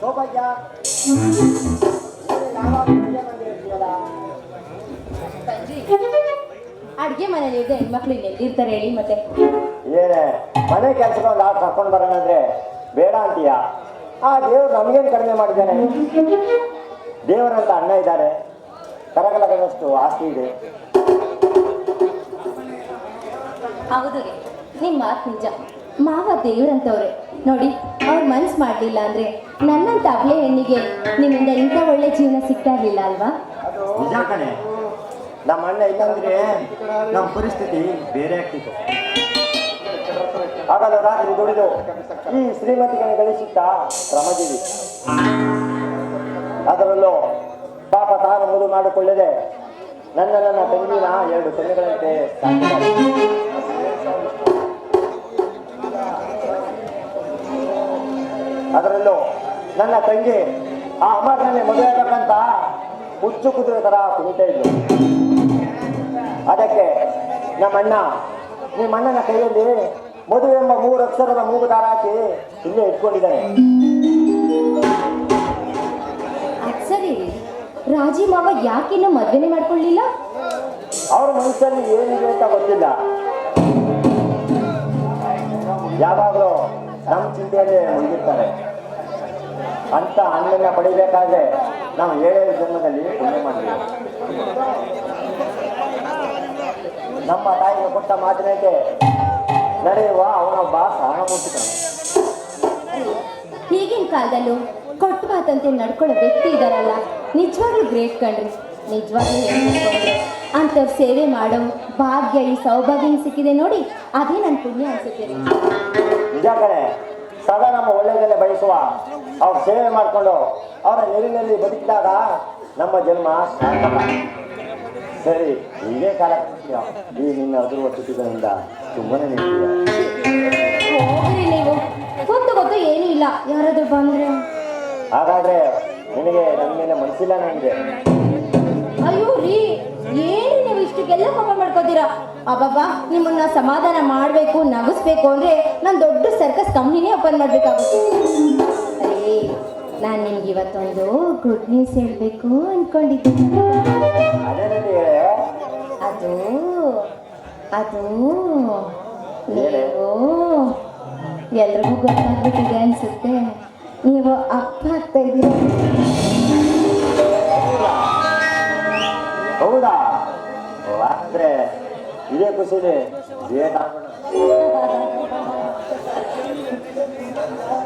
ಸೌಭಾಗ್ಯ. ಅಡ್ಗೆ ಮನೇಲಿ ಇದೆ ಹೆಣ್ಮಕ್ಳು ಇಲ್ಲಿ ಎಲ್ಲಿರ್ತಾರೆ ಹೇಳಿ ಮತ್ತೆ? ಏನೇ ಮನೆ ಕೆಲ್ಸಕ್ಕೆ ಒಂದು ಆಳು ಕರ್ಕೊಂಡು ಬರೋಣ ಅಂದ್ರೆ ಬೇಡ ಅಂತೀಯಾ? ಆ ದೇವ್ರು ನಮಗೇನು ಕಡಿಮೆ ಮಾಡಿದ್ದಾನೆ? ದೇವರಂತ ಅಣ್ಣ ಇದ್ದಾರೆ. ಕರಗಲಗದಷ್ಟು ಆಸ್ತಿ ಇದೆ. ಹೌದು ರೀ ನಿಮ್ಮ ಮಾತು ನಿಜ. ಮಾವ ದೇವ್ರಂತವ್ರೆ. ನೋಡಿ, ಅವ್ರ ಮನ್ಸು ಮಾಡಲಿಲ್ಲ ಅಂದ್ರೆ ನನ್ನಂತ ಅಬ್ಲೆ ಹೆಣ್ಣಿಗೆ ನಿಮ್ಮಿಂದ ಇಂಥ ಒಳ್ಳೆ ಜೀವನ ಸಿಗ್ತಾ ಇರಲಿಲ್ಲ ಅಲ್ವಾ? ನಿಜ ನಮ್ಮ ಅಣ್ಣ ಇಲ್ಲಂದ್ರೆ ನಮ್ಮ ಪರಿಸ್ಥಿತಿ ಬೇರೆ ಆಗ್ತಿತ್ತು. ಆಗಲ್ಲ ರಾತ್ರಿ ದುಡಿದು ಈ ಶ್ರೀಮತಿಗಳನ್ನ ಗಳಿಸುತ್ತಾ ಶ್ರಮಜೀವಿ ಅದರಲ್ಲೂ ಪಾಪ ತಾನು ಮುದು ಮಾಡಿಕೊಳ್ಳದೆ ನನ್ನ ನನ್ನ ತಂಗಿನ ಎರಡು ಕಣ್ಣುಗಳಂತೆ ಅದರಲ್ಲೂ ನನ್ನ ತಂಗಿ ಆ ಅಮರ್ನಲ್ಲಿ ಮದುವೆ ಆಗಬೇಕಂತ ಹುಚ್ಚು ಕುದುರೆ ತರ ಕುಣಿತಾ ಇದ್ಲು. ಅದಕ್ಕೆ ನಮ್ಮಣ್ಣ ನಿಮ್ಮ ಅಣ್ಣನ ಕೈಯಲ್ಲಿ ಮದುವೆ ಎಂಬ ಮೂರು ಅಕ್ಷರದ ಮೂಗು ದಾರ ಹಾಕಿ ಇಲ್ಲೇ ಇಟ್ಕೊಂಡಿದ್ದಾನೆ. ಸರಿ ರಾಜಿ ಮಾವ ಇನ್ನೂ ಮದ್ವೆನೇ ಮಾಡ್ಕೊಳ್ಳಿಲ್ಲ? ಅವ್ರ ಮನಸ್ಸಲ್ಲಿ ಏನಿದೆ ಅಂತ ಗೊತ್ತಿಲ್ಲ. ಯಾವಾಗಲೂ ನಮ್ಮ ಮುಗಿತಾರೆ ಅಂತ ಹಣ್ಣನ್ನ ಪಡಿಬೇಕಾದ್ರೆ ನಾವು ಏಳೇಳು ಜನ್ಮದಲ್ಲಿ ಪುಣ್ಯ ಮಾಡಿದ್ವಿ ನಮ್ಮ ತಾಯಿಗೆ ಕೊಟ್ಟ ಮಾತಿನಂತೆ ನಡೆಯುವ ಅವನೊಬ್ಬ ಸಹನಮೂರ್ತಿಕನು ಈಗಿನ ಕಾಲದಲ್ಲೂ ಕೊಟ್ಟು ಮಾತಂತೆ ನಡ್ಕೊಳ್ಳೋ ವ್ಯಕ್ತಿ ಇದಾರಲ್ಲ. ನಿಜವಾಗ್ಲೂ ಗ್ರೇಟ್ ಕಣ್ರಿ. ನಿಜವಾಗ್ಲೂ ಅಂತ ಸೇವೆ ಮಾಡೋ ಭಾಗ್ಯ ಈ ಸೌಭಾಗ್ಯ ಸಿಕ್ಕಿದೆ ನೋಡಿ. ಅದೇ ನನ್ನ ಪುಣ್ಯ ಅನ್ಸುತ್ತೆ. ನಿಜ ಸದಾ ನಮ್ಮ ಒಳ್ಳೆಯದನ್ನೇ ಬಯಸುವ. ಅವ್ರ ಸೇವೆ ಮಾಡಿಕೊಂಡು ಅವರ ನೀರಿನಲ್ಲಿ ಬದುಕಿದಾಗ ನಮ್ಮ ಜನ್ಮ ಸಾರ್ಥಕ. ಸರಿ ಇದೇ ಕಾಲ. ಈ ನಿನ್ನ ಅದುರುವ ತುಟಿಗಳಿಂದ ತುಂಬಾನೇ ನೀವು. ಗೊತ್ತು ಗೊತ್ತು ಏನೂ ಇಲ್ಲ. ಯಾರಾದ್ರೂ ಬಂದ್ರೆ? ಹಾಗಾದ್ರೆ ನಿನಗೆ ನನ್ನ ಮೇಲೆ ಮನಸ್ಸಿಲ್ಲ ನನಗೆ? ಅಯ್ಯೋ ರೀ ಏನು ನೀವು ಇಷ್ಟಕ್ಕೆಲ್ಲ ಕೋಪ ಮಾಡ್ಕೋತೀರಾ? ಅಬ್ಬಬ್ಬಾ ನಿಮ್ಮನ್ನ ಸಮಾಧಾನ ಮಾಡಬೇಕು ನಗಿಸ್ಬೇಕು ಅಂದ್ರೆ ನಾನು ದೊಡ್ಡ ಕಂಪ್ನಿನೇ ಓಪನ್ ಮಾಡಬೇಕಾಗುತ್ತೆ. ಅರೇ ನಾನು ನಿಮ್ಗೆ ಇವತ್ತೊಂದು ಗುಡ್ ನ್ಯೂಸ್ ಹೇಳಬೇಕು ಅಂದ್ಕೊಂಡಿದ್ದೀನಿ ಅದು ಅದು. ನೀವು ಎಲ್ರಿಗೂ ಗೊತ್ತಾಗ್ಬಿಟ್ಟಿದೆ ಅನ್ಸುತ್ತೆ. ನೀವು ಅಪ್ಪ ಆಗ್ತಾ ಇದ್ದೀರಾ? ಹೌದಾ? ಇದೇ ಖುಷಿಲಿ 감사합니다.